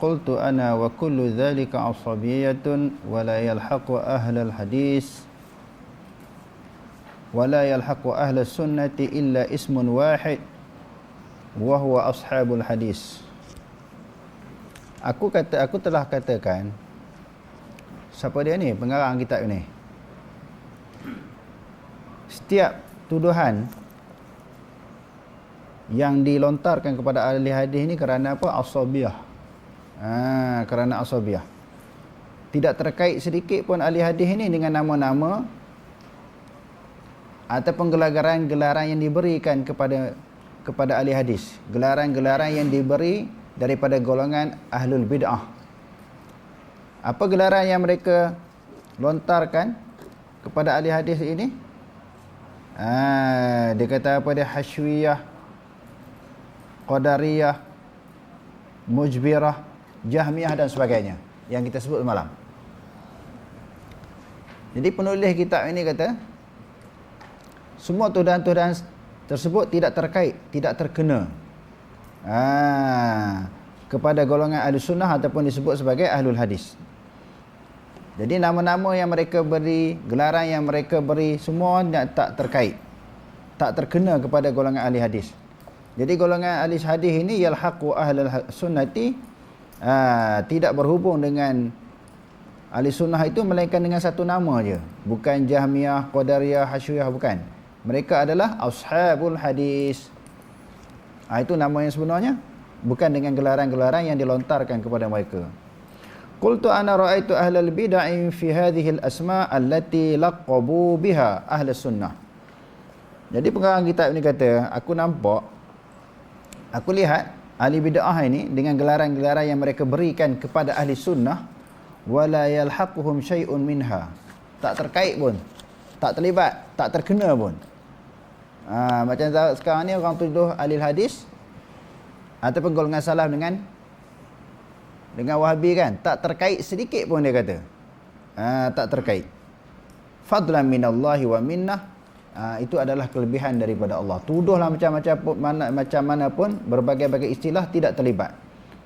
qultu ana wa kullu dhalika asabiyatun wa la yalhaqu ahlal hadis. Wa la yalhaqu يلحق sunnati illa ismun wahid. Wa huwa ashabul hadis. Aku kata aku telah katakan siapa dia ni? Pengarang kitab ni. Setiap tuduhan yang dilontarkan kepada ahli hadis ni kerana apa? Asabiah ha, kerana asabiah. Tidak terkait sedikit pun ahli hadis ini dengan nama-nama ataupun gelaran-gelaran yang diberikan kepada kepada ahli hadis. Gelaran-gelaran yang diberi daripada golongan ahlul bid'ah. Apa gelaran yang mereka lontarkan kepada ahli hadis ini? Ha, dia kata apa dia? Hasyuiyah qadariyah mujbirah jahmiyah dan sebagainya yang kita sebut semalam jadi penulis kitab ini kata semua tuduhan-tuduhan tersebut tidak terkait, tidak terkena ha, kepada golongan ahli sunnah ataupun disebut sebagai ahlul hadis. Jadi nama-nama yang mereka beri, gelaran yang mereka beri semua tak terkait. Tak terkena kepada golongan ahli hadis. Jadi golongan ahli hadis ini yalhaqu ahlul sunnati ha, tidak berhubung dengan ahli sunnah itu melainkan dengan satu nama aja. Bukan Jahmiyah, Qadariyah, Hasyuyah bukan. Mereka adalah ashabul hadis. Ha, itu nama yang sebenarnya. Bukan dengan gelaran-gelaran yang dilontarkan kepada mereka. Qultu ana ra'aitu ahlal bid'ah fi hadhihi al-asma' allati laqabu biha ahli sunnah. Jadi pengarang kitab ini kata, aku nampak aku lihat ahli bid'ah ini dengan gelaran-gelaran yang mereka berikan kepada ahli sunnah wala yalhaquhum syai'un minha. Tak terkait pun. Tak terlibat, tak terkena pun. Ha, macam sekarang ni orang tuduh ahli hadis ataupun golongan salah dengan dengan wahabi kan tak terkait sedikit pun dia kata ha, tak terkait fadlan minallahi wa minnah ha, itu adalah kelebihan daripada Allah tuduhlah macam-macam mana macam mana pun berbagai-bagai istilah tidak terlibat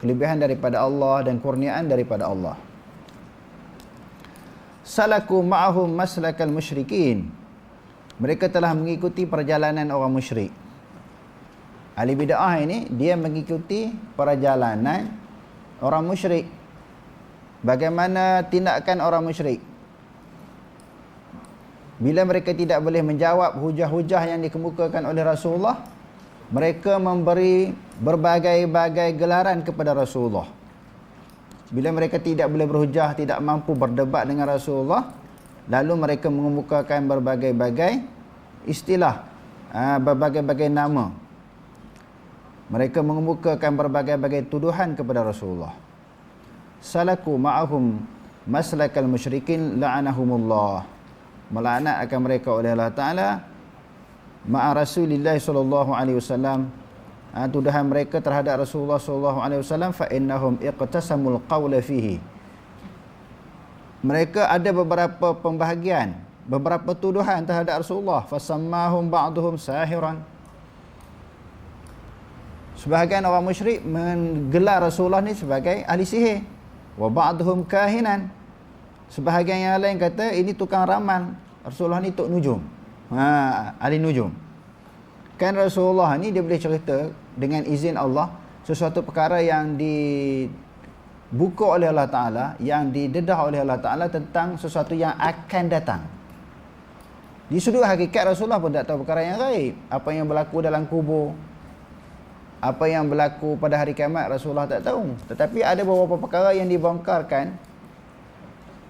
kelebihan daripada Allah dan kurniaan daripada Allah salaku ma'ahum maslakal musyrikin mereka telah mengikuti perjalanan orang musyrik. Ahli bid'ah ini dia mengikuti perjalanan orang musyrik. Bagaimana tindakan orang musyrik? Bila mereka tidak boleh menjawab hujah-hujah yang dikemukakan oleh Rasulullah, mereka memberi berbagai-bagai gelaran kepada Rasulullah. Bila mereka tidak boleh berhujah, tidak mampu berdebat dengan Rasulullah, lalu mereka mengemukakan berbagai-bagai istilah berbagai-bagai nama. Mereka mengemukakan berbagai-bagai tuduhan kepada Rasulullah. Salaku ma'ahum maslakal musyrikin la'anahumullah melaknat akan mereka oleh Allah Ta'ala ma'a Rasulillah sallallahu alaihi wasallam. Tuduhan mereka terhadap Rasulullah sallallahu alaihi wasallam fa innahum iqtasamul qawla fihi. Mereka ada beberapa pembahagian beberapa tuduhan terhadap Rasulullah. Fasammahum ba'dhum sahiran. Sebahagian orang musyrik menggelar Rasulullah ni sebagai ahli sihir. Wa ba'dhum kahinan sebahagian yang lain kata ini tukang ramal. Rasulullah ni tok nujum. Ha ahli nujum. Kan Rasulullah ni dia boleh cerita dengan izin Allah sesuatu perkara yang di buka oleh Allah Ta'ala yang didedah oleh Allah Ta'ala tentang sesuatu yang akan datang. Di sudut hakikat Rasulullah pun tak tahu perkara yang gaib. Apa yang berlaku dalam kubur apa yang berlaku pada hari kiamat Rasulullah tak tahu. Tetapi ada beberapa perkara yang dibongkarkan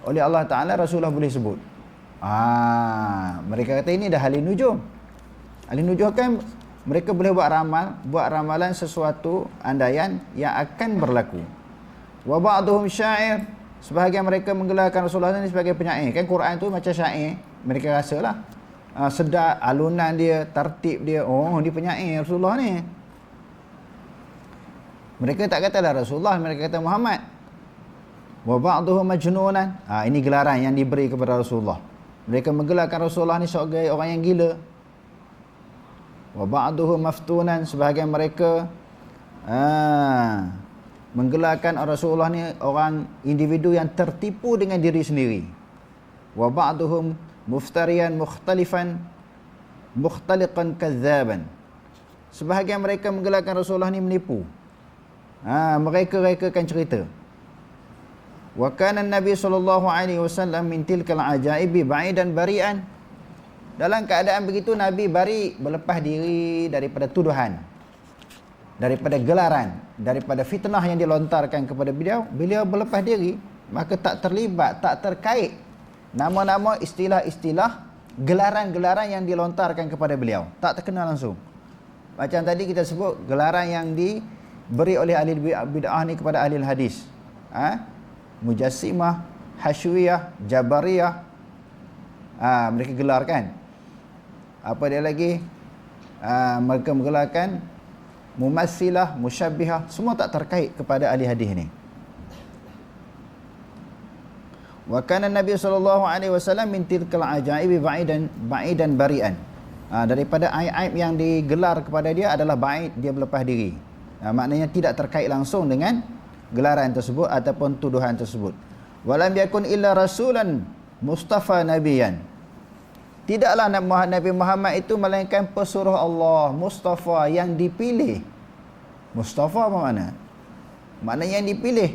oleh Allah Ta'ala Rasulullah boleh sebut ah, mereka kata ini dah ahli nujum ahli nujum kan mereka boleh buat ramal buat ramalan sesuatu andaian yang akan berlaku wa ba'dhum syair Sebahagian mereka menggelarkan Rasulullah ni sebagai penyair. Kan Quran tu macam syair. Mereka rasa lah. Uh, sedap alunan dia, tertib dia. Oh, dia penyair Rasulullah ni. Mereka tak kata lah Rasulullah, mereka kata Muhammad. Wa ba'duhu majnunan. Ha, ini gelaran yang diberi kepada Rasulullah. Mereka menggelarkan Rasulullah ni sebagai orang yang gila. Wa ba'duhu maftunan. Sebahagian mereka ha, menggelarkan Rasulullah ni orang individu yang tertipu dengan diri sendiri. Wa ba'duhum muftarian mukhtalifan mukhtaliqan kadzaban. Sebahagian mereka menggelarkan Rasulullah ni menipu. Ha, mereka rekakan cerita. Wa kana Nabi sallallahu alaihi wasallam min tilkal ajaibi ba'idan bari'an. Dalam keadaan begitu Nabi bari berlepas diri daripada tuduhan daripada gelaran, daripada fitnah yang dilontarkan kepada beliau, beliau berlepas diri, maka tak terlibat, tak terkait nama-nama istilah-istilah gelaran-gelaran yang dilontarkan kepada beliau. Tak terkena langsung. Macam tadi kita sebut gelaran yang diberi oleh ahli bid'ah ni kepada ahli hadis. Ha? Mujassimah, Hashwiyah, Jabariyah. Ha, mereka gelarkan. Apa dia lagi? Ha, mereka menggelarkan mumassilah, musyabbihah, semua tak terkait kepada ahli hadis ni. Wa kana Nabi sallallahu alaihi wasallam min tilkal ajaibi ba'idan ba'idan bari'an. Ha, daripada aib-aib yang digelar kepada dia adalah ba'id dia berlepas diri. Ha, maknanya tidak terkait langsung dengan gelaran tersebut ataupun tuduhan tersebut. Walam yakun illa rasulan mustafa nabiyan. Tidaklah Nabi Muhammad itu melainkan pesuruh Allah, Mustafa yang dipilih. Mustafa apa makna? Maknanya yang dipilih.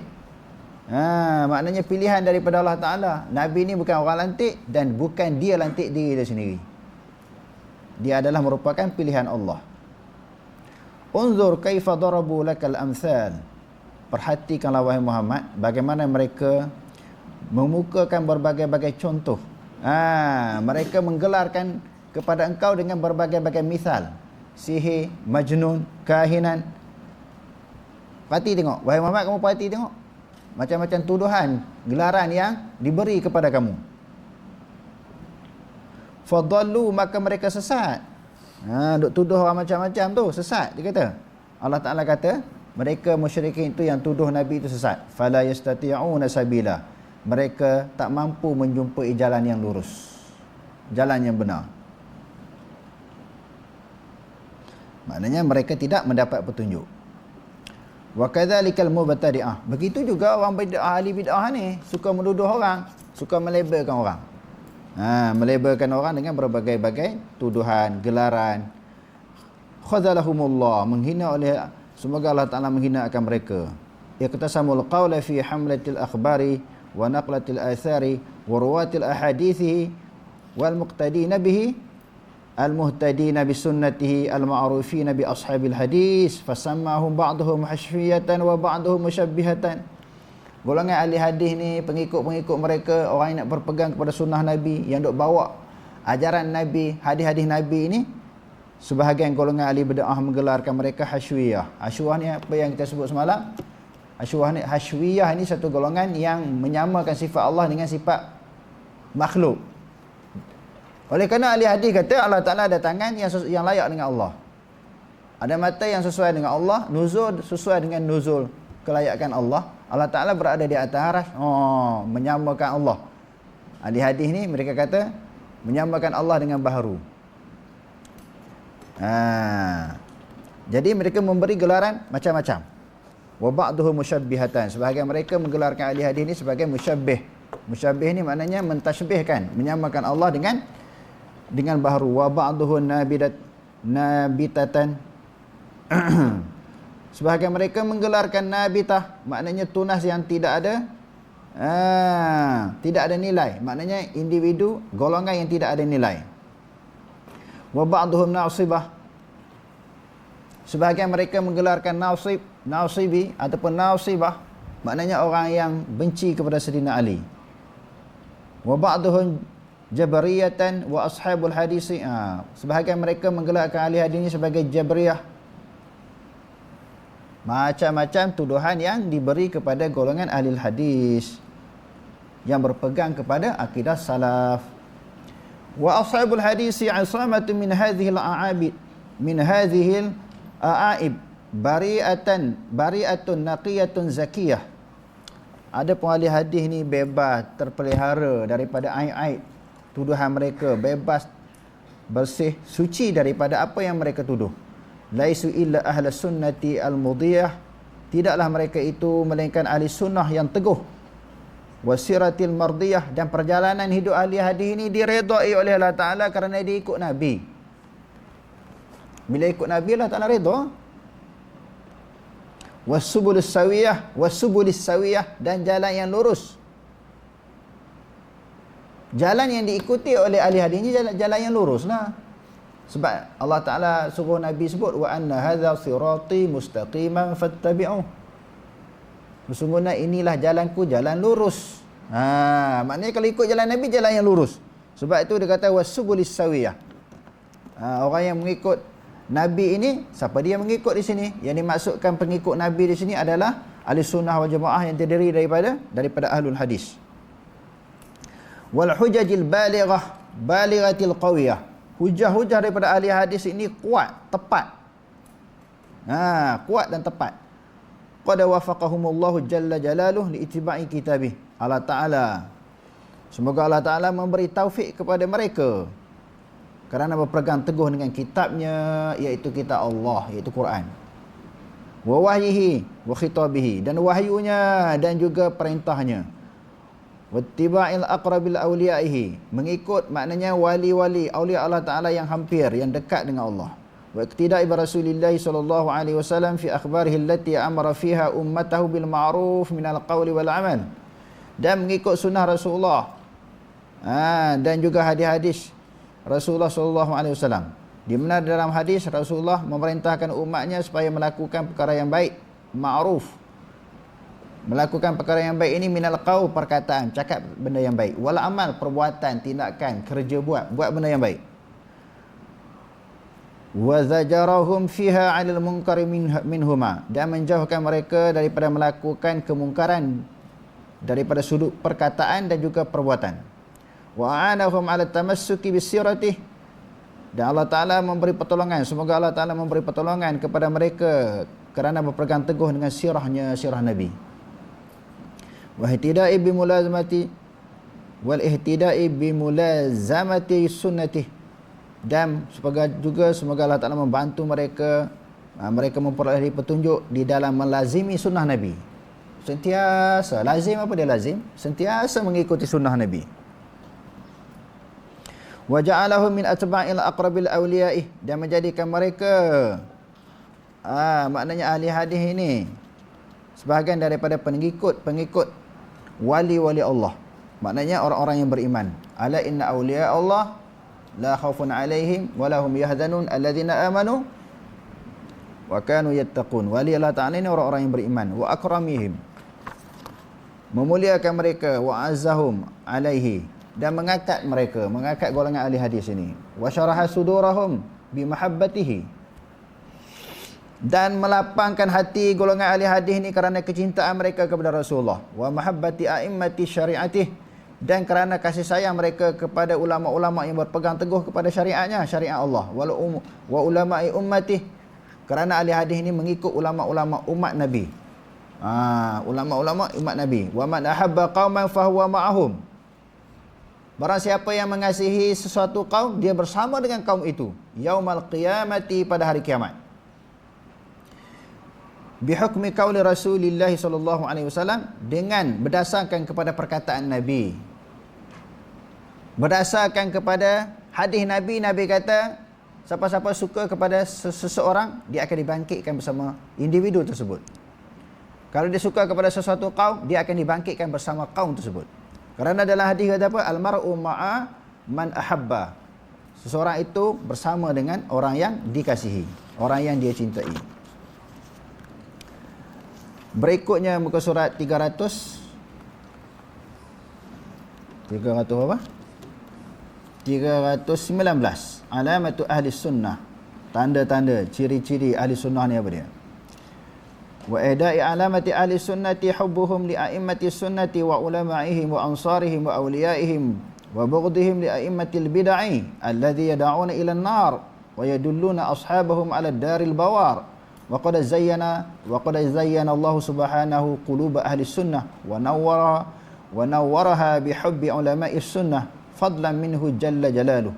Ha, maknanya pilihan daripada Allah Ta'ala. Nabi ni bukan orang lantik dan bukan dia lantik diri dia sendiri. Dia adalah merupakan pilihan Allah. Unzur kaifa darabu lakal amthal. Perhatikanlah wahai Muhammad bagaimana mereka memukakan berbagai-bagai contoh Ha, mereka menggelarkan kepada engkau dengan berbagai-bagai misal. Sihir, majnun, kahinan. Perhati tengok. Wahai Muhammad, kamu perhati tengok. Macam-macam tuduhan, gelaran yang diberi kepada kamu. Fadallu, maka mereka sesat. Ha, duk tuduh orang macam-macam tu, sesat. Dia kata. Allah Ta'ala kata, mereka musyrikin itu yang tuduh Nabi itu sesat. Fala yastati'una sabila. Mereka tak mampu menjumpai jalan yang lurus. Jalan yang benar. Maknanya mereka tidak mendapat petunjuk. Wa kadzalikal mubtadi'ah. Begitu juga orang bid'ah ahli bid'ah ni suka menuduh orang suka melabelkan orang. Ha melabelkan orang dengan berbagai-bagai tuduhan gelaran. Khadzalahumullah menghina oleh Semoga Allah Ta'ala menghinakan mereka. Iqtasamul qawla fi hamlatil akhbari wa naqlatil athari wa ruwatil ahadithi wal muqtadina bihi al muhtadina bi sunnatihi al ma'rufina bi ashabil hadis fasammahum ba'dhum hashfiyatan wa ba'dhum mushabbihatan golongan ahli hadis ni pengikut-pengikut mereka orang yang nak berpegang kepada sunnah nabi yang dok bawa ajaran nabi hadis-hadis nabi ni sebahagian golongan ahli bid'ah menggelarkan mereka hasyuiyah hasyuiyah ni apa yang kita sebut semalam Hashwiyah ni satu golongan yang menyamakan sifat Allah dengan sifat makhluk. Oleh kerana ahli hadis kata Allah Taala ada tangan yang yang layak dengan Allah. Ada mata yang sesuai dengan Allah, nuzul sesuai dengan nuzul kelayakan Allah. Allah Taala berada di atas arasy. Oh, menyamakan Allah. Ahli hadis ni mereka kata menyamakan Allah dengan baharu. Ha. Jadi mereka memberi gelaran macam-macam. Wa ba'dhu musyabbihatan. Sebahagian mereka menggelarkan ahli hadis ini sebagai musyabbih. Musyabbih ni maknanya mentashbihkan menyamakan Allah dengan dengan baharu. Wa ba'dhu nabidat nabitatan. Sebahagian mereka menggelarkan nabitah maknanya tunas yang tidak ada ah, tidak ada nilai. Maknanya individu golongan yang tidak ada nilai wa ba'dhum nasibah sebahagian mereka menggelarkan nasib Nausibi ataupun Nausibah maknanya orang yang benci kepada Sayyidina Ali. Wa ba'dhum Jabariyatan wa ashabul hadis. Ha, sebahagian mereka menggelarkan ahli hadis ini sebagai Jabariyah. Macam-macam tuduhan yang diberi kepada golongan ahli hadis. yang berpegang kepada akidah salaf wa ashabul hadisi asamatu min hadhihi al-a'abid min hadhihi al-a'aib bari'atan bari'atun naqiyatun zakiyah. Ada pun ahli hadis ni bebas terpelihara daripada aib-aib tuduhan mereka bebas bersih suci daripada apa yang mereka tuduh. Laisu illa ahli sunnati al-mudiyah tidaklah mereka itu melainkan ahli sunnah yang teguh wasiratil mardiyah dan perjalanan hidup ahli hadis ini diredai oleh Allah Taala kerana dia ikut nabi. Bila ikut nabi Allah Taala redha. Wasubulis sawiyah wasubulis sawiyah dan jalan yang lurus. Jalan yang diikuti oleh ahli hadis ini jalan, jalan yang lurus lah. Sebab Allah Taala suruh nabi sebut wa anna hadza sirati mustaqiman fattabi'uh Sesungguhnya inilah jalanku jalan lurus. Ha, maknanya kalau ikut jalan Nabi jalan yang lurus. Sebab itu dia kata wasubulis sawiyah. Ha, orang yang mengikut Nabi ini siapa dia mengikut di sini? Yang dimaksudkan pengikut Nabi di sini adalah ahli sunnah wal jamaah yang terdiri daripada daripada ahlul hadis. Wal hujajil balighah balighatil qawiyah. Hujah-hujah daripada ahli hadis ini kuat, tepat. Ha, kuat dan tepat qad wafaqahumullahu jalla jalaluh li kitabih. Allah Taala. Semoga Allah Taala memberi taufik kepada mereka. Kerana berpegang teguh dengan kitabnya iaitu kitab Allah iaitu Quran. Wa wahyihi wa khitabihi. Dan wahyunya dan juga perintahnya. Wattiba'il aqrabil awliyaihi. Mengikut maknanya wali-wali aulia Allah Taala yang hampir yang dekat dengan Allah واقتداء برسول الله صلى الله عليه وسلم في أخباره التي أمر فيها أمته بالمعروف من القول والعمل dan mengikut sunnah Rasulullah ha, dan juga hadis-hadis Rasulullah sallallahu alaihi wasallam di mana dalam hadis Rasulullah memerintahkan umatnya supaya melakukan perkara yang baik ma'ruf melakukan perkara yang baik ini minal qaul perkataan cakap benda yang baik wal amal perbuatan tindakan kerja buat buat benda yang baik wa zajarahum fiha 'anil munkari minhuma. Dan menjauhkan mereka daripada melakukan kemungkaran daripada sudut perkataan dan juga perbuatan. Wa anahum 'ala tamassuki bisiratih dan Allah Taala memberi pertolongan. Semoga Allah Taala memberi pertolongan kepada mereka kerana berpegang teguh dengan sirahnya sirah Nabi. Wa ihtida'i bi mulazamati wal ihtida'i bi mulazamati sunnatihi dan semoga juga semoga Allah Taala membantu mereka ah, mereka memperoleh petunjuk di dalam melazimi sunnah Nabi. Sentiasa lazim apa dia lazim? Sentiasa mengikuti sunnah Nabi. Wa ja'alahu min atba'il aqrabil awliya'i dan menjadikan mereka ah maknanya ahli hadis ini sebahagian daripada pengikut pengikut wali-wali Allah. Maknanya orang-orang yang beriman. Ala inna awliya Allah alaihim wa lahum yahzanun alladhina amanu wa kanu yattaqun. Wali Allah Ta'ala ini orang-orang yang beriman. Wa akramihim. Memuliakan mereka. Wa azzahum alaihi. Dan mengangkat mereka. Mengangkat golongan ahli hadis ini. Wa syaraha sudurahum bi mahabbatihi. Dan melapangkan hati golongan ahli hadis ini kerana kecintaan mereka kepada Rasulullah. Wa mahabbati a'immati syari'atihi dan kerana kasih sayang mereka kepada ulama-ulama yang berpegang teguh kepada syariatnya syariat Allah. Wal um, wa ulama'i ummati kerana ahli hadis ini mengikut ulama-ulama umat Nabi. Ha, ulama-ulama umat Nabi. Wa man ahabba qauman fahuwa ma'ahum. Barang siapa yang mengasihi sesuatu kaum dia bersama dengan kaum itu. Yaumal qiyamati pada hari kiamat. Bihukmi sallallahu alaihi wasallam dengan berdasarkan kepada perkataan Nabi berdasarkan kepada hadis Nabi Nabi kata siapa-siapa suka kepada seseorang dia akan dibangkitkan bersama individu tersebut. Kalau dia suka kepada sesuatu kaum dia akan dibangkitkan bersama kaum tersebut. Kerana dalam hadis kata apa? Almaru ma'a man ahabba. Seseorang itu bersama dengan orang yang dikasihi orang yang dia cintai. Berikutnya muka surat 300 300 apa 319 Alamatu ahli sunnah Tanda-tanda Ciri-ciri ahli sunnah ni apa dia wa ihda'i alamati ahli sunnati hubbuhum li a'immati sunnati wa ulama'ihim wa ansarihim wa awliyaihim wa bughdihim li a'immatil bid'ah alladhi yad'una ila an-nar wa yadulluna ashabahum ala daril bawar wa qad zayyana wa qad zayyana Allah subhanahu qulub ahli sunnah wa nawwara wa nawwaraha bi hubbi ulama'i sunnah fadlan minhu jalla jalaluh.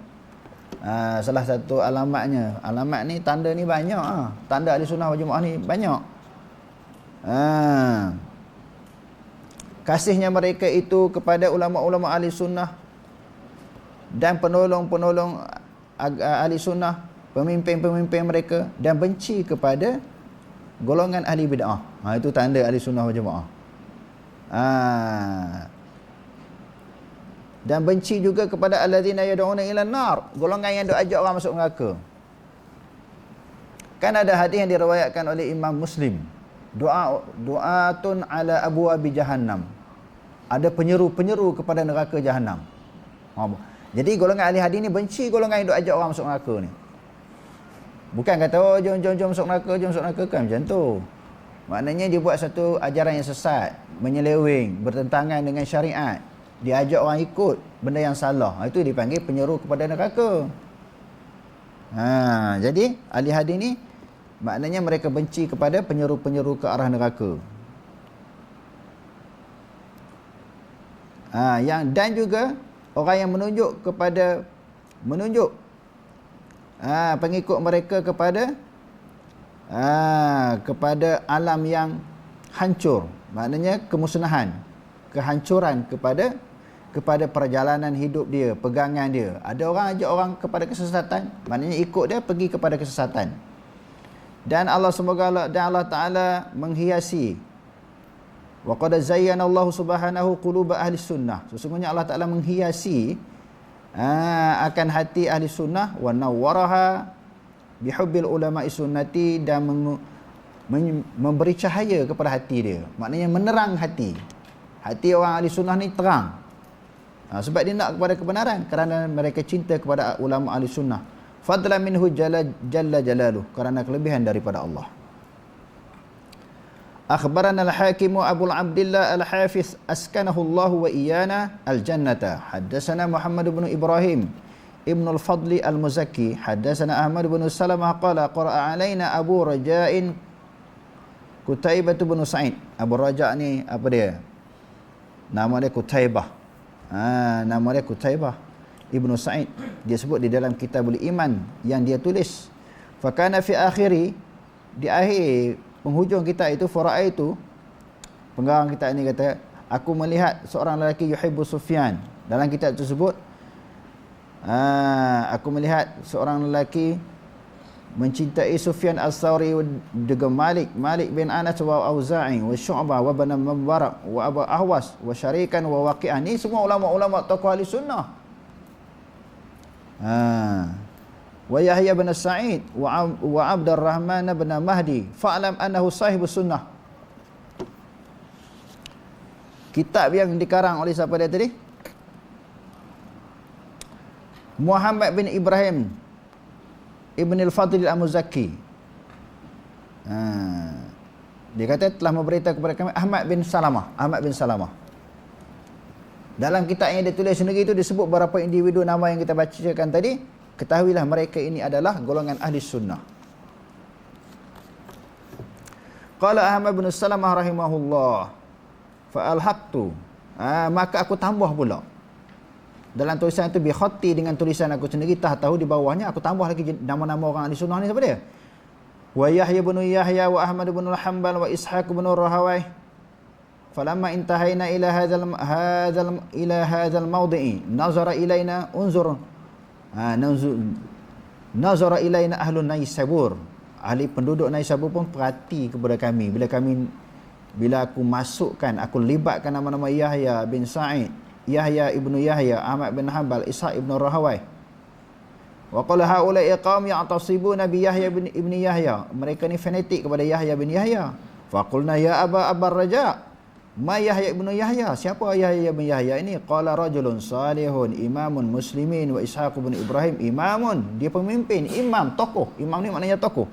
Ha, salah satu alamatnya. Alamat ni tanda ni banyak ha. tanda ahli sunnah wal jemaah ni banyak. Ha. kasihnya mereka itu kepada ulama-ulama ahli sunnah dan penolong-penolong ahli sunnah pemimpin-pemimpin mereka dan benci kepada golongan ahli bid'ah. Ha, itu tanda ahli sunnah wal jemaah ha dan benci juga kepada alladzina yad'una ila nar golongan yang ajak orang masuk neraka. Kan ada hadis yang diriwayatkan oleh Imam Muslim. Doa doatun ala abwabi jahannam. Ada penyeru-penyeru kepada neraka jahanam jadi golongan ahli hadis ni benci golongan yang ajak orang masuk neraka ni. Bukan kata oh jom jom jom masuk neraka jom masuk neraka. Kan macam tu. Maknanya dia buat satu ajaran yang sesat. Menyeleweng bertentangan dengan syariat dia ajak orang ikut benda yang salah. Ha, itu dipanggil penyeru kepada neraka. Ha, jadi ahli hadis ni maknanya mereka benci kepada penyeru-penyeru ke arah neraka. Ha, yang dan juga orang yang menunjuk kepada menunjuk ha, pengikut mereka kepada ha, kepada alam yang hancur. Maknanya kemusnahan, kehancuran kepada kepada perjalanan hidup dia, pegangan dia. Ada orang ajak orang kepada kesesatan, maknanya ikut dia pergi kepada kesesatan. Dan Allah semoga Allah dan Allah Taala menghiasi wa qad zayyana Allah Subhanahu qulub ahli sunnah. Sesungguhnya Allah Taala menghiasi aa, akan hati ahli sunnah wa nawwaraha bihubbil ulama sunnati dan memberi cahaya kepada hati dia. Maknanya menerang hati. Hati orang ahli sunnah ni terang. Ha, sebab dia nak kepada kebenaran kerana mereka cinta kepada ulama ahli sunnah. Fadla minhu jalla, jalla jalaluh kerana kelebihan daripada Allah. Akhbarana al-Hakim Abu Abdullah Al-Hafiz askanahu Allah wa iyana al-jannata. Haddatsana Muhammad bin Ibrahim Ibn al-Fadli al-Muzakki. Haddatsana Ahmad bin Salamah qala qara'a alaina Abu Raja'in Kutaibah bin Sa'id. Abu Raja' ni apa dia? Nama dia Kutaibah. Ha, nama dia Kutaibah Ibnu Sa'id. Dia sebut di dalam Kitabul Iman yang dia tulis. Fakana fi akhiri di akhir penghujung kita itu fara itu pengarang kita ini kata aku melihat seorang lelaki yuhibbu Sufyan. Dalam kitab tersebut ha, aku melihat seorang lelaki mencintai Sufyan Al-Thawri dengan Malik Malik bin Anas wa Auza'i wa Syu'bah wa Bana Mubarak wa Abu Ahwas wa Syarikan wa Waqi'ah. Ni semua ulama-ulama tokoh ahli sunnah. Ha. wa Yahya bin Sa'id wa, wa Abdul Rahman bin Mahdi. Fa'lam annahu sahibu sunnah. Kitab yang dikarang oleh siapa dia tadi? Muhammad bin Ibrahim Ibn al-Fadl al-Muzakki. Ha. Dia kata telah memberitahu kepada kami Ahmad bin Salamah. Ahmad bin Salamah. Dalam kitab yang dia tulis sendiri itu disebut beberapa individu nama yang kita bacakan tadi. Ketahuilah mereka ini adalah golongan ahli sunnah. Qala Ahmad bin Salamah rahimahullah. Fa'alhaqtu. Ha, maka aku tambah pula dalam tulisan itu bi khatti dengan tulisan aku sendiri tah tahu di bawahnya aku tambah lagi nama-nama orang ahli sunnah ni siapa dia? Wa yahya bin yahya wa ahmad bin al-hanbal wa ishaq bin rahawai. Falamma intahaina ila hadzal hadzal ila hadzal mawdi'i nazara ilaina unzur ha nazara ilaina ahlun naisabur. Ahli penduduk naisabur pun perhati kepada kami. Bila kami bila aku masukkan aku libatkan nama-nama yahya bin sa'id Yahya ibnu Yahya, Ahmad bin Hanbal, Ishaq ibnu Rahawai. Wa qala haula iqam ya'tasibuna bi Yahya bin ibni Yahya. Mereka ni fanatik kepada Yahya bin Yahya. Fa qulna ya Aba Abar Raja. Ma Yahya ibnu Yahya? Siapa Yahya bin Yahya ini? Qala rajulun salihun imamun muslimin wa Ishaq bin Ibrahim imamun. Dia pemimpin, imam, tokoh. Imam ni maknanya tokoh.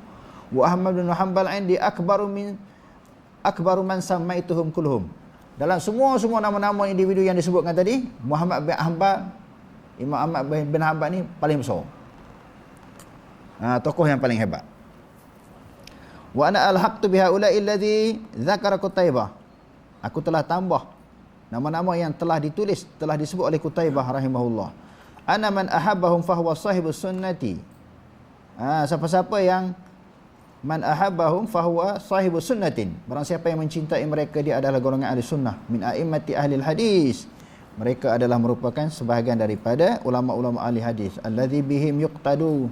Wa Ahmad bin Hanbal indi akbaru min akbaru man samaituhum kulluhum dalam semua-semua nama-nama individu yang disebutkan tadi Muhammad bin Hanbal Imam Ahmad bin Hanbal ni paling besar. Ha, tokoh yang paling hebat. Wa ana alhaqtu biha ulai alladhi dzakara kutaibah aku telah tambah nama-nama yang telah ditulis telah disebut oleh kutaibah rahimahullah. Ana man ahabbahum fahuwa sahibus sunnati. Ha, siapa-siapa yang man ahabbahum fahuwa sahibu sunnatin. Barang siapa yang mencintai mereka dia adalah golongan ahli sunnah. Min a'immati ahli hadis mereka adalah merupakan sebahagian daripada ulama-ulama ahli hadis. Allazi bihim yuqtadu.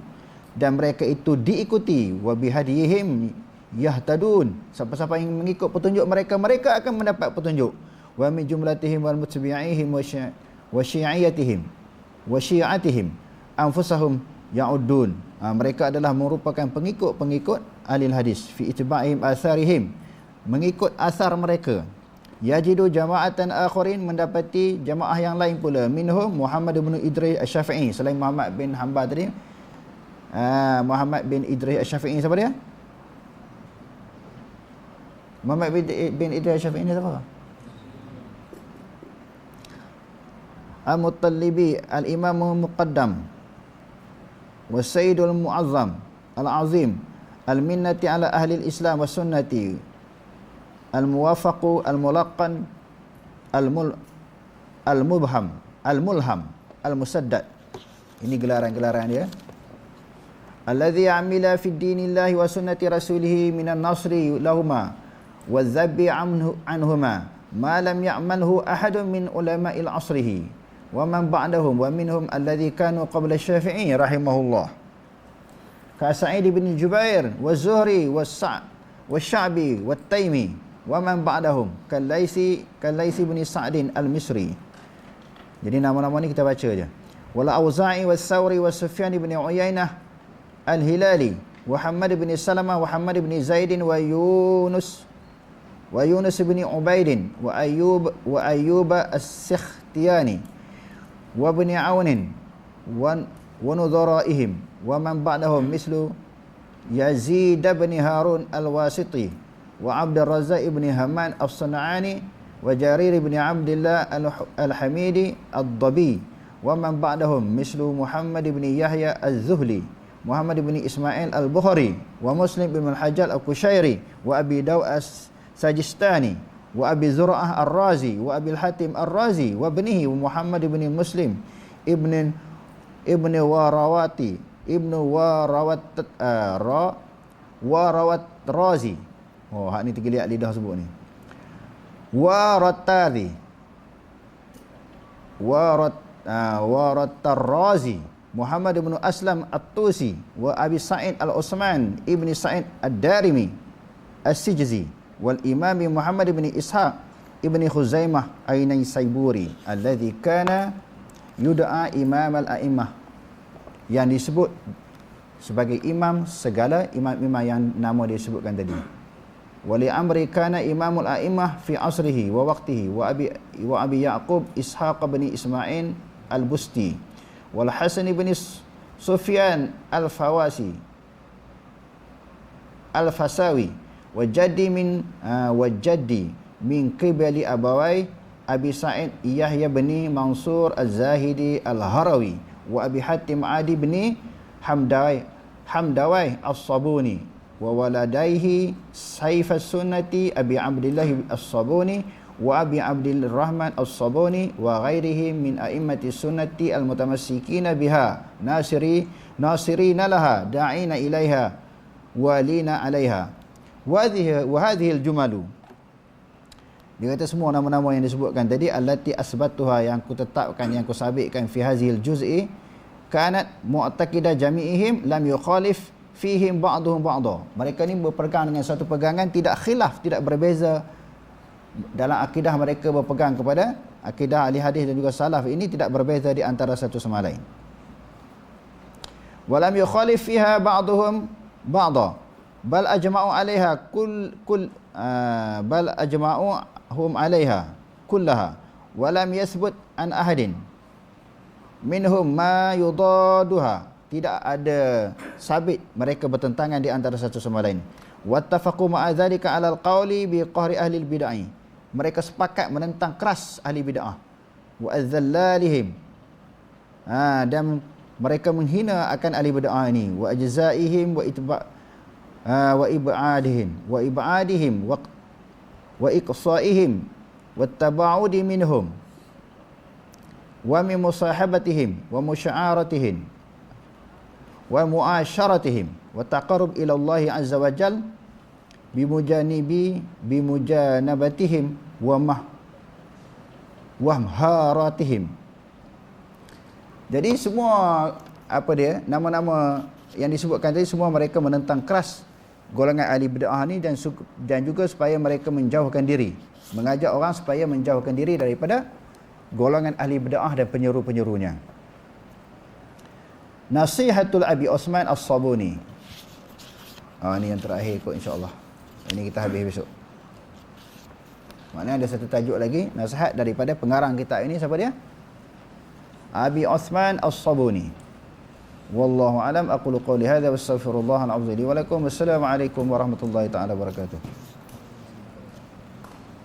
Dan mereka itu diikuti. Wa bihadihim yahtadun. Siapa-siapa yang mengikut petunjuk mereka mereka akan mendapat petunjuk. Wa min jumlatihim wal mutabi'ihim wa syi'iyatihim. Wa syi'atihim. Anfusahum ya'udun ha, mereka adalah merupakan pengikut-pengikut ahli hadis fi itba'ihim atharihim mengikut asar mereka. Yajidu jama'atan akharin mendapati jamaah yang lain pula. Minhum Muhammad bin Idris Asy-Syafi'i selain Muhammad bin Hanbal tadi. Ha, Muhammad bin Idris Asy-Syafi'i siapa dia? Muhammad bin, bin Idris Asy-Syafi'i ni siapa? Al-Muttalibi Al-Imam Muqaddam Wasaidul Muazzam Al-Azim Al-Minnati ala Ahli Islam wa Sunnati Al-Muwafaqu Al-Mulaqan Al-Mul Al-Mubham Al-Mulham Al-Musaddad. Ini gelaran-gelaran dia. Alladhi amila fi dinillahi wa sunnati rasulih minan nasri lahuma wa dhabbi anhuma ma lam ya'malhu ahadun min ulama'il asrihi wa man ba'dahum wa minhum alladhi kanu qabla syafi'i rahimahullah ka Sa'id bin Jubair wa Zuhri wa Sa' wa Sya'bi wa Taimi wa man ba'dahum ka Laisi ka Laisi bin Sa'din al-Misri jadi nama-nama ni kita baca aja wala Auza'i wa Thawri wa Sufyan bin Uyainah al-Hilali wa Muhammad bin Salamah wa Muhammad bin Zaidin wa Yunus wa Yunus bin Ubaidin wa wa wa bani aunin wa nudharaihim wa man ba'dahum mislu Yazid bin Harun al-Wasiti wa Abd al-Razzaq ibn Haman as-Sana'ani wa Jarir ibn Abdullah al-Hamidi al-Dabi wa man ba'dahum mislu Muhammad ibn Yahya al-Zuhli Muhammad ibn Ismail al-Bukhari wa Muslim ibn al-Hajjal al-Kushairi wa Abi Daw as-Sajistani wa Abi Zur'ah Ar-Razi wa Abi Hatim Ar-Razi wa bnihi Muhammad ibn Muslim ibn ibn Warawati ibn Warawat uh, Ra Warawat Razi. Oh hak ni tergeliat lidah sebut ni. Waratari Warat uh, Waratar Razi Muhammad ibn Aslam At-Tusi wa Abi Sa'id Al-Usman ibn Sa'id Ad-Darimi As-Sijzi wal imam Muhammad bin Ishaq ibn Khuzaimah Ainai Saiburi alladhi kana yud'a imam al-a'immah yang disebut sebagai imam segala imam-imam yang nama dia sebutkan tadi. Wali amri kana imamul a'immah fi asrihi wa waqtihi wa abi wa abi yaqub ishaq bin isma'il al-busti wal hasan bin sufyan al-fawasi al-fasawi wajadi min uh, wajadi min qibali abawai Abi Sa'id Yahya bin Mansur Az-Zahidi Al-Harawi wa Abi Hatim Adi bin Hamdai Hamdawai As-Sabuni wa waladaihi Saif As-Sunnati Abi Abdullah As-Sabuni wa Abi Abdul Rahman As-Sabuni wa ghairihi min a'immati sunnati al-mutamassikina biha. Nasiri nasirina laha da'ina ilaiha walina alaiha Wadhihi wa hadhihi al-jumalu. Dia kata semua nama-nama yang disebutkan tadi allati asbatuha yang ku tetapkan yang ku sabitkan fi hadhihi al-juz'i kanat mu'taqidah jami'ihim lam yukhalif fihim ba'dhum ba'dha. Mereka ni berpegang dengan satu pegangan tidak khilaf, tidak berbeza dalam akidah mereka berpegang kepada akidah ahli hadis dan juga salaf ini tidak berbeza di antara satu sama lain. Walam yukhalif fiha ba'dhum ba'dha bal ajma'u 'alaiha kull kull uh, bal ajma'u hum 'alaiha kullaha wa lam yathbut an ahadin. Minhum ma yudaduha. Tidak ada sabit mereka bertentangan di antara satu sama lain. Wattafaqu ma'a 'ala al-qawli bi qahri ahli al-bid'ah mereka sepakat menentang keras ahli bid'ah. Wa adzallalihim ha, dan mereka menghina akan ahli bid'ah ini. Wa ajzaihim wa itba wa ibadihim wa ibadihim wa wa iqsaihim wa taba'udi minhum wa min musahabatihim wa musya'aratihim wa mu'asyaratihim wa taqarrub ila Allah azza wa jal bimujanibi bimujanabatihim wa mah wa jadi semua apa dia nama-nama yang disebutkan tadi semua mereka menentang keras golongan ahli bid'ah ni dan dan juga supaya mereka menjauhkan diri mengajak orang supaya menjauhkan diri daripada golongan ahli bid'ah dan penyeru-penyerunya Nasihatul Abi Osman As-Sabuni. Ah ini yang terakhir kot insya-Allah. Ini kita habis besok. Maknanya ada satu tajuk lagi, nasihat daripada pengarang kita ini siapa dia? Abi Osman As-Sabuni. Wallahu alam aqulu qawli hadza wastaghfirullah al-azim li wa lakum. Wassalamu alaikum warahmatullahi taala wabarakatuh.